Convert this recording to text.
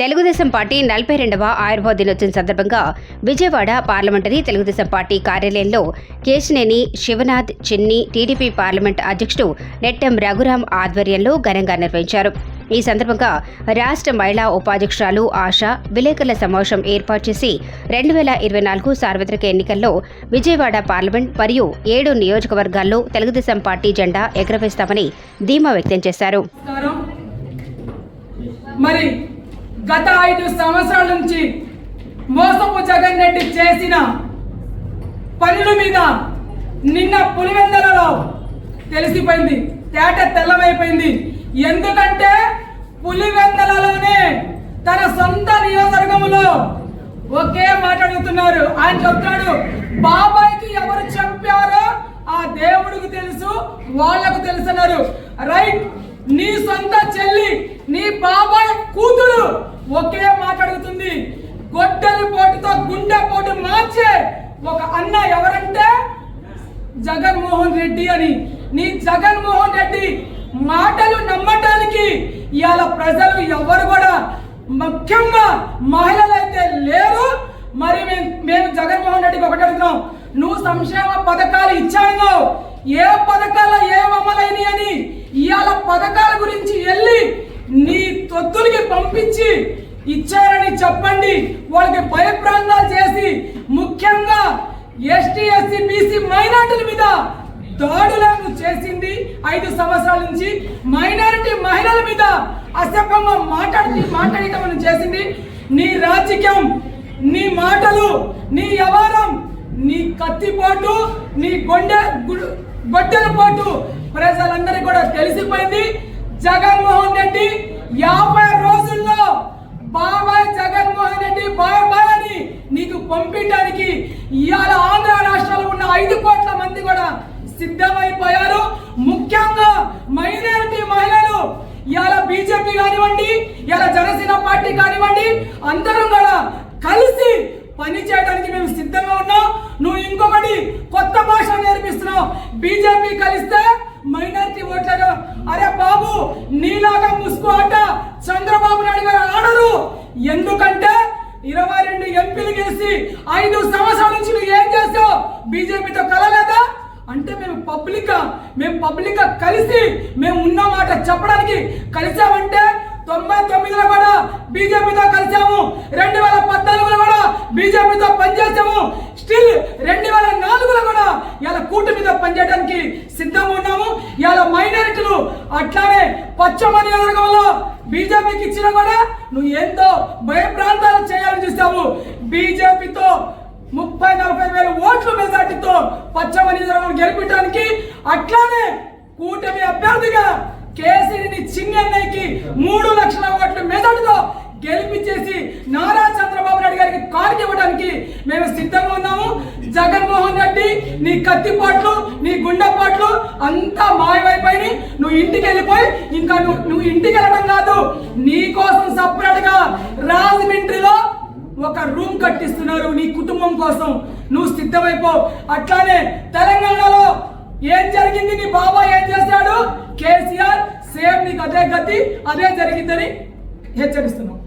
Telugu Desam party నలభై రెండవ ఆయుర్వేద దినోత్సవం సందర్భంగా విజయవాడ పార్లమెంటరీ తెలుగుదేశం పార్టీ కార్యాలయంలో కేశినేని శివనాథ్ చిన్ని టీడీపీ పార్లమెంట్ అధ్యక్షుడు నెట్టెం రఘురాం ఆధ్వర్యంలో ఘనంగా నిర్వహించారు. ఈ సందర్భంగా రాష్ట్ర మహిళా ఉపాధ్యక్షురాలు ఆశ విలేకరుల సమావేశం ఏర్పాటు చేసి రెండు వేల ఇరవై నాలుగు సార్వత్రిక ఎన్నికల్లో విజయవాడ పార్లమెంట్ మరియు ఏడు నియోజకవర్గాల్లో తెలుగుదేశం పార్టీ జెండా ఎగురవేస్తామని ధీమా వ్యక్తం చేశారు. మరి గత ఐదు సంవత్సరాల నుంచి మోసపు జగన్ రెడ్డి చేసిన పనుల మీద నిన్న పులివెందలలో తెలిసిపోయింది. తేట తెల్లమైపోయింది. ఎందుకంటే పులివెందలలోనే తన సొంత నియోజకవర్గంలో ఒకే మాట్లాడుతున్నారు ఆయన చెప్తాడు బాబాయ్కి ఎవరు చంపారో ఆ దేవుడికి తెలుసు వాళ్ళకు తెలుసు అన్నారు. రైట్ నీ సొంత చెల్లి నీ బాబాయ్ కూతురు ఒకే మాట అడుగుతుంది. గొడ్డలి పోటుతో గుండె పోటు మార్చే ఒక అన్న ఎవరంటే జగన్మోహన్ రెడ్డి అని. నీ జగన్మోహన్ రెడ్డి మాటలు నమ్మటానికి ఇవాళ ప్రజలు ఎవరు కూడా ముఖ్యంగా మహిళలు అయితే లేరు. మరి మేము మేము జగన్మోహన్ రెడ్డికి ఒకటి అడుగుతున్నాం. నువ్వు సంక్షేమ పథకాలు ఇచ్చాను ఏ పథకాలు ఏం అమలైనవి అని ఇవాళ పథకాలు తొత్తులకి పంపించి ఇచ్చారని చెప్పండి. వాళ్ళకి భయప్రాంతాలు చేసి ముఖ్యంగా ఎస్టీ ఎస్సీ బీసీ మైనార్టీల మీద దాడులను చేసింది ఐదు సంవత్సరాల నుంచి. మైనారిటీ మహిళల మీద అసభ్యంగా మాట్లాడి మాట్లాడటం చేసింది. నీ రాజకీయం నీ మాటలు నీ వ్యవహారం నీ కత్తిపోటు నీ గొండె గొడ్డల పోటు ప్రజలందరికీ కూడా తెలిసిపోయింది. జగన్మోహన్ రెడ్డి యాభై రోజుల్లో బాబాయ్ జగన్మోహన్ రెడ్డి బాయ్ బాయ్ అని నీకు పంపించడానికి ఇవాళ ఆంధ్ర రాష్ట్రంలో ఉన్న ఐదు కోట్ల మంది కూడా సిద్ధమైపోయారు. ముఖ్యంగా మైనారిటీ మహిళలు ఇవాళ బీజేపీ కానివ్వండి ఇవాళ జనసేన పార్టీ కానివ్వండి అందరం కూడా కలిసి పని చేయడానికి మేము సిద్ధంగా ఉన్నాం. నువ్వు ఇంకొకటి కొత్త భాష నేర్పిస్తున్నావు. బీజేపీ కలిస్తే మైనార్టీ ఓట్లను అరే బాబు నీలాగా ముసుగు ఆట చంద్రబాబు నాయుడు గారు ఆడరు. ఎందుకంటే ఇరవై రెండు ఎంపీలు గెలిచి ఐదు సంవత్సరాల నుంచి నువ్వు ఏం చేసావు బీజేపీతో కలలేదా? అంటే మేము పబ్లిక్ మేము పబ్లిక్ కలిసి మేము ఉన్న మాట చెప్పడానికి కలిసామంటే తొంభై తొమ్మిదిలో కూడా బీజేపీతో కలిసాము. రెండు వేల పద్నాలుగు బీజేపీతో పనిచేసాము. స్టిల్ రెండు వేల నాలుగులో కూడా ఇలా కూటమితో పనిచేయడానికి సిద్ధంగా ఉన్నాము. ఇలా మైనారిటీలు అట్లానే పశ్చిమ నియోజకవర్గంలో బీజేపీకి ఇచ్చినా కూడా నువ్వు ఎంతో భయప్రాంతాలు చేయాలని చూసావు బీజేపీతో ముప్పై నలభై వేల ఓట్ల మెజార్టీతో పశ్చిమ నియోజకవర్గం గెలిపించడానికి అట్లానే కూటమి అభ్యర్థిగా కేసీని చిన్నన్నయ్యకి మూడు లక్షల ఓట్ల మెజార్టీతో గెలిపించేసి నారా చంద్రబాబు ఇవ్వడానికి మేము సిద్ధంగా ఉన్నాము. జగన్మోహన్ రెడ్డి నీ కత్తిపాట్లు నీ గుండెపాట్లు అంతా మాయమైపోయి నువ్వు ఇంటికి వెళ్ళిపోయి ఇంకా నువ్వు నువ్వు ఇంటికి వెళ్ళడం కాదు నీ కోసం సపరేట్గా రాజమండ్రిలో ఒక రూమ్ కట్టిస్తున్నారు నీ కుటుంబం కోసం. నువ్వు సిద్ధమైపో. అట్లానే తెలంగాణలో ఏం జరిగింది? నీ బాబా ఏం చేశాడు? కేసీఆర్ సేమ్ నీకు అదే గతి అదే జరిగిందని హెచ్చరిస్తున్నాం.